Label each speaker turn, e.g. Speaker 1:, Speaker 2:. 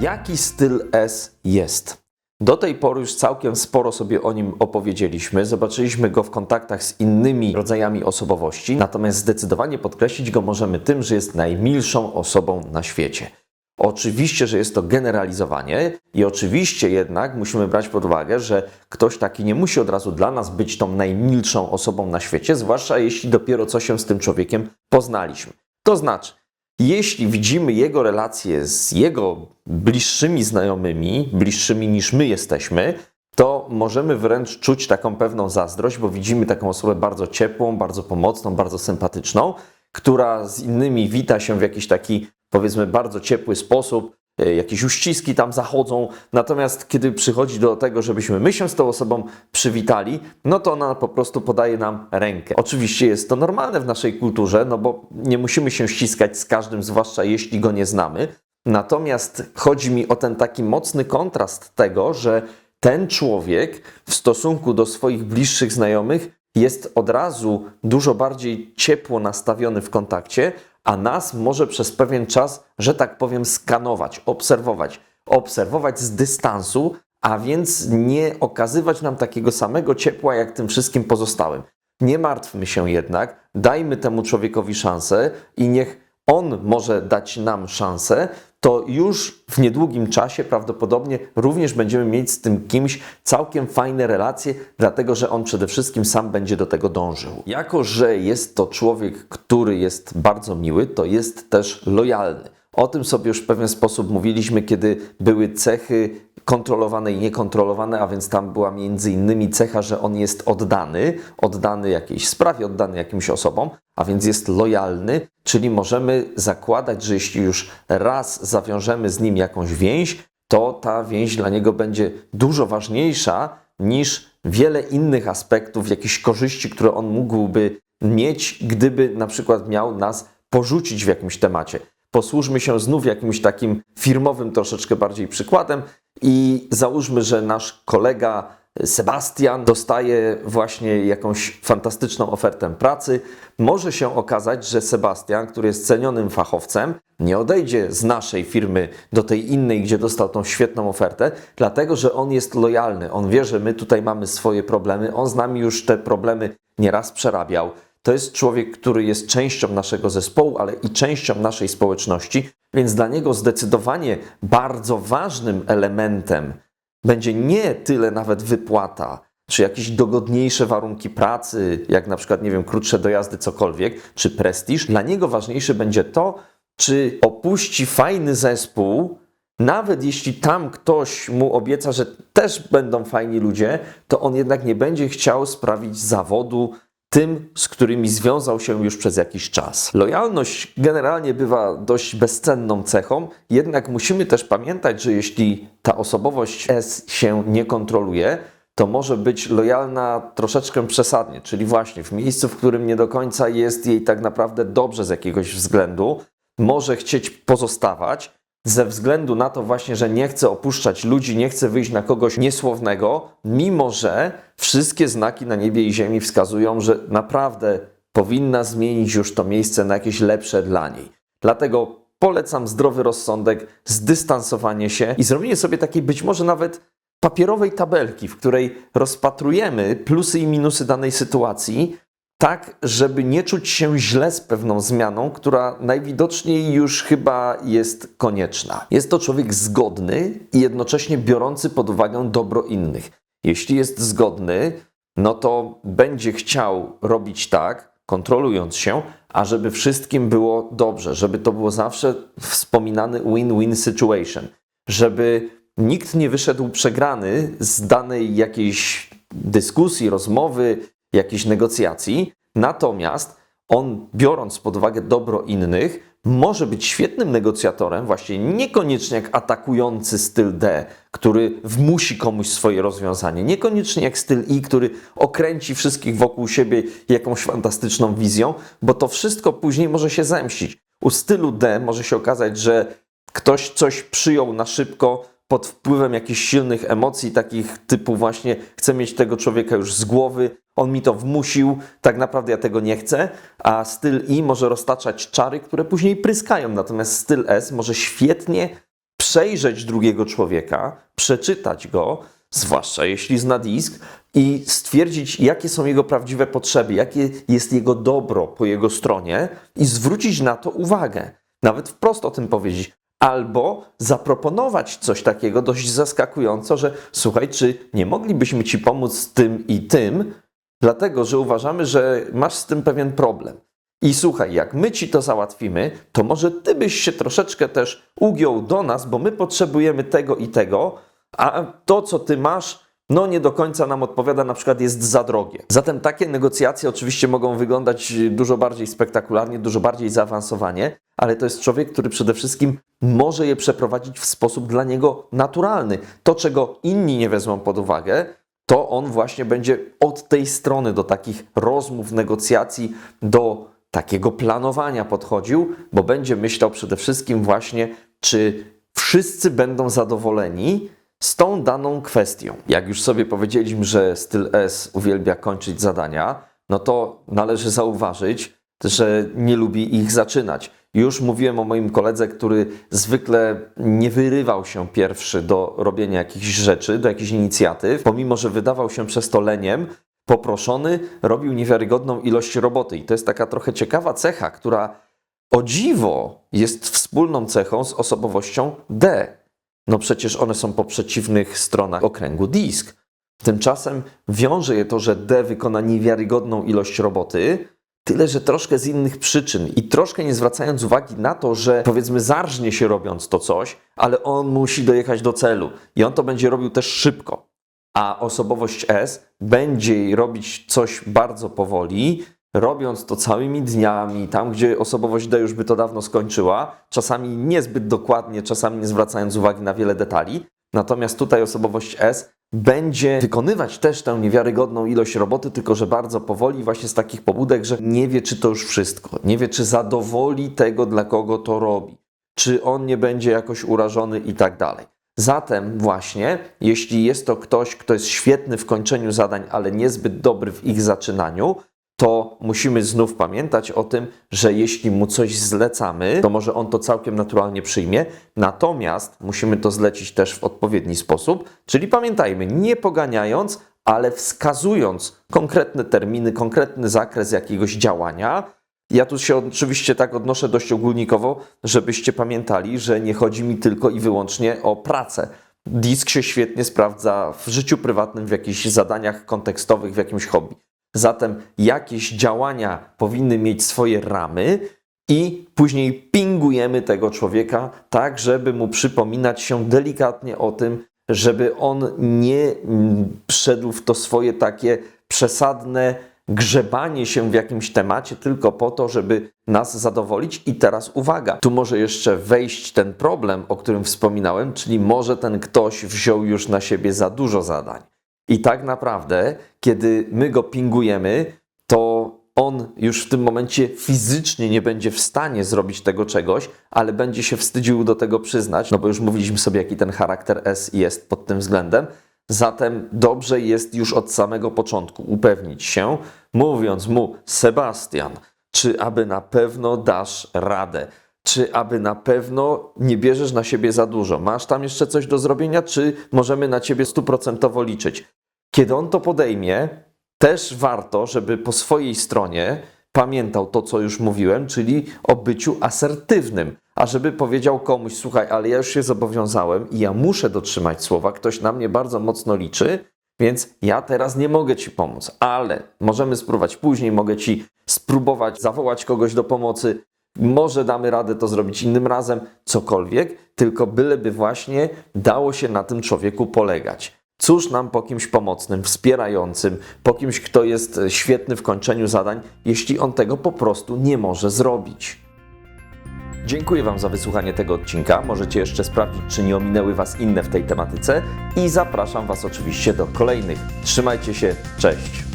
Speaker 1: Jaki styl S jest? Do tej pory już całkiem sporo sobie o nim opowiedzieliśmy, zobaczyliśmy go w kontaktach z innymi rodzajami osobowości, natomiast zdecydowanie podkreślić go możemy tym, że jest najmilszą osobą na świecie. Oczywiście, że jest to generalizowanie i oczywiście jednak musimy brać pod uwagę, że ktoś taki nie musi od razu dla nas być tą najmilszą osobą na świecie, zwłaszcza jeśli dopiero co się z tym człowiekiem poznaliśmy. To znaczy, jeśli widzimy jego relacje z jego bliższymi znajomymi, bliższymi niż my jesteśmy, to możemy wręcz czuć taką pewną zazdrość, bo widzimy taką osobę bardzo ciepłą, bardzo pomocną, bardzo sympatyczną, która z innymi wita się w jakiś taki, powiedzmy, bardzo ciepły sposób, jakieś uściski tam zachodzą, natomiast kiedy przychodzi do tego, żebyśmy my się z tą osobą przywitali, no to ona po prostu podaje nam rękę. Oczywiście jest to normalne w naszej kulturze, no bo nie musimy się ściskać z każdym, zwłaszcza jeśli go nie znamy. Natomiast chodzi mi o ten taki mocny kontrast tego, że ten człowiek w stosunku do swoich bliższych znajomych jest od razu dużo bardziej ciepło nastawiony w kontakcie, a nas może przez pewien czas, że tak powiem, skanować, obserwować, obserwować z dystansu, a więc nie okazywać nam takiego samego ciepła jak tym wszystkim pozostałym. Nie martwmy się jednak, dajmy temu człowiekowi szansę i niech on może dać nam szansę, to już w niedługim czasie prawdopodobnie również będziemy mieć z tym kimś całkiem fajne relacje, dlatego że on przede wszystkim sam będzie do tego dążył. Jako, że jest to człowiek, który jest bardzo miły, to jest też lojalny. O tym sobie już w pewien sposób mówiliśmy, kiedy były cechy kontrolowane i niekontrolowane, a więc tam była między innymi cecha, że on jest oddany, oddany jakiejś sprawie, oddany jakimś osobom, a więc jest lojalny, czyli możemy zakładać, że jeśli już raz zawiążemy z nim jakąś więź, to ta więź dla niego będzie dużo ważniejsza niż wiele innych aspektów, jakichś korzyści, które on mógłby mieć, gdyby na przykład miał nas porzucić w jakimś temacie. Posłużmy się znów jakimś takim firmowym troszeczkę bardziej przykładem i załóżmy, że nasz kolega Sebastian dostaje właśnie jakąś fantastyczną ofertę pracy. Może się okazać, że Sebastian, który jest cenionym fachowcem, nie odejdzie z naszej firmy do tej innej, gdzie dostał tą świetną ofertę, dlatego że on jest lojalny. On wie, że my tutaj mamy swoje problemy, on z nami już te problemy nieraz przerabiał. To jest człowiek, który jest częścią naszego zespołu, ale i częścią naszej społeczności, więc dla niego zdecydowanie bardzo ważnym elementem będzie nie tyle nawet wypłata, czy jakieś dogodniejsze warunki pracy, jak na przykład, nie wiem, krótsze dojazdy, cokolwiek, czy prestiż. Dla niego ważniejsze będzie to, czy opuści fajny zespół, nawet jeśli tam ktoś mu obieca, że też będą fajni ludzie, to on jednak nie będzie chciał sprawić zawodu tym, z którymi związał się już przez jakiś czas. Lojalność generalnie bywa dość bezcenną cechą, jednak musimy też pamiętać, że jeśli ta osobowość S się nie kontroluje, to może być lojalna troszeczkę przesadnie, czyli właśnie w miejscu, w którym nie do końca jest jej tak naprawdę dobrze z jakiegoś względu, może chcieć pozostawać, ze względu na to właśnie, że nie chce opuszczać ludzi, nie chce wyjść na kogoś niesłownego, mimo że wszystkie znaki na niebie i ziemi wskazują, że naprawdę powinna zmienić już to miejsce na jakieś lepsze dla niej. Dlatego polecam zdrowy rozsądek, zdystansowanie się i zrobienie sobie takiej być może nawet papierowej tabelki, w której rozpatrujemy plusy i minusy danej sytuacji, tak, żeby nie czuć się źle z pewną zmianą, która najwidoczniej już chyba jest konieczna. Jest to człowiek zgodny i jednocześnie biorący pod uwagę dobro innych. Jeśli jest zgodny, no to będzie chciał robić tak, kontrolując się, ażeby wszystkim było dobrze, żeby to było zawsze wspominany win-win situation, żeby nikt nie wyszedł przegrany z danej jakiejś dyskusji, rozmowy, jakichś negocjacji, natomiast on, biorąc pod uwagę dobro innych, może być świetnym negocjatorem, właśnie niekoniecznie jak atakujący styl D, który wmusi komuś swoje rozwiązanie, niekoniecznie jak styl I, który okręci wszystkich wokół siebie jakąś fantastyczną wizją, bo to wszystko później może się zemścić. U stylu D może się okazać, że ktoś coś przyjął na szybko, pod wpływem jakichś silnych emocji, takich typu właśnie chcę mieć tego człowieka już z głowy, on mi to wmusił, tak naprawdę ja tego nie chcę, a styl I może roztaczać czary, które później pryskają, natomiast styl S może świetnie przejrzeć drugiego człowieka, przeczytać go, zwłaszcza jeśli zna disk, i stwierdzić, jakie są jego prawdziwe potrzeby, jakie jest jego dobro po jego stronie i zwrócić na to uwagę. Nawet wprost o tym powiedzieć. Albo zaproponować coś takiego dość zaskakująco, że słuchaj, czy nie moglibyśmy ci pomóc z tym i tym, dlatego że uważamy, że masz z tym pewien problem. I słuchaj, jak my ci to załatwimy, to może ty byś się troszeczkę też ugiął do nas, bo my potrzebujemy tego i tego, a to, co ty masz, no nie do końca nam odpowiada, na przykład jest za drogie. Zatem takie negocjacje oczywiście mogą wyglądać dużo bardziej spektakularnie, dużo bardziej zaawansowanie, ale to jest człowiek, który przede wszystkim może je przeprowadzić w sposób dla niego naturalny. To, czego inni nie wezmą pod uwagę, to on właśnie będzie od tej strony do takich rozmów, negocjacji, do takiego planowania podchodził, bo będzie myślał przede wszystkim właśnie, czy wszyscy będą zadowoleni z tą daną kwestią. Jak już sobie powiedzieliśmy, że styl S uwielbia kończyć zadania, no to należy zauważyć, że nie lubi ich zaczynać. Już mówiłem o moim koledze, który zwykle nie wyrywał się pierwszy do robienia jakichś rzeczy, do jakichś inicjatyw, pomimo że wydawał się przez to leniem, poproszony, robił niewiarygodną ilość roboty. I to jest taka trochę ciekawa cecha, która o dziwo jest wspólną cechą z osobowością D. No przecież one są po przeciwnych stronach okręgu disk. Tymczasem wiąże je to, że D wykona niewiarygodną ilość roboty, tyle że troszkę z innych przyczyn i troszkę nie zwracając uwagi na to, że powiedzmy zarżnie się robiąc to coś, ale on musi dojechać do celu i on to będzie robił też szybko. A osobowość S będzie robić coś bardzo powoli, robiąc to całymi dniami, tam gdzie osobowość D już by to dawno skończyła, czasami niezbyt dokładnie, czasami nie zwracając uwagi na wiele detali. Natomiast tutaj osobowość S będzie wykonywać też tę niewiarygodną ilość roboty, tylko że bardzo powoli, właśnie z takich pobudek, że nie wie, czy to już wszystko, nie wie, czy zadowoli tego, dla kogo to robi, czy on nie będzie jakoś urażony i tak dalej. Zatem właśnie, jeśli jest to ktoś, kto jest świetny w kończeniu zadań, ale niezbyt dobry w ich zaczynaniu, to musimy znów pamiętać o tym, że jeśli mu coś zlecamy, to może on to całkiem naturalnie przyjmie, natomiast musimy to zlecić też w odpowiedni sposób, czyli pamiętajmy, nie poganiając, ale wskazując konkretne terminy, konkretny zakres jakiegoś działania. Ja tu się oczywiście tak odnoszę dość ogólnikowo, żebyście pamiętali, że nie chodzi mi tylko i wyłącznie o pracę. Disk się świetnie sprawdza w życiu prywatnym, w jakichś zadaniach kontekstowych, w jakimś hobby. Zatem jakieś działania powinny mieć swoje ramy i później pingujemy tego człowieka tak, żeby mu przypominać się delikatnie o tym, żeby on nie wszedł w to swoje takie przesadne grzebanie się w jakimś temacie tylko po to, żeby nas zadowolić. I teraz uwaga, tu może jeszcze wejść ten problem, o którym wspominałem, czyli może ten ktoś wziął już na siebie za dużo zadań. I tak naprawdę, kiedy my go pingujemy, to on już w tym momencie fizycznie nie będzie w stanie zrobić tego czegoś, ale będzie się wstydził do tego przyznać, no bo już mówiliśmy sobie, jaki ten charakter S jest pod tym względem. Zatem dobrze jest już od samego początku upewnić się, mówiąc mu, Sebastian, czy aby na pewno dasz radę? Czy aby na pewno nie bierzesz na siebie za dużo? Masz tam jeszcze coś do zrobienia, czy możemy na ciebie stuprocentowo liczyć? Kiedy on to podejmie, też warto, żeby po swojej stronie pamiętał to, co już mówiłem, czyli o byciu asertywnym. A żeby powiedział komuś, słuchaj, ale ja już się zobowiązałem i ja muszę dotrzymać słowa, ktoś na mnie bardzo mocno liczy, więc ja teraz nie mogę Ci pomóc, ale możemy spróbować później, mogę Ci spróbować zawołać kogoś do pomocy, może damy radę to zrobić innym razem, cokolwiek, tylko byleby właśnie dało się na tym człowieku polegać. Cóż nam po kimś pomocnym, wspierającym, po kimś, kto jest świetny w kończeniu zadań, jeśli on tego po prostu nie może zrobić. Dziękuję Wam za wysłuchanie tego odcinka. Możecie jeszcze sprawdzić, czy nie ominęły Was inne w tej tematyce i zapraszam Was oczywiście do kolejnych. Trzymajcie się, cześć!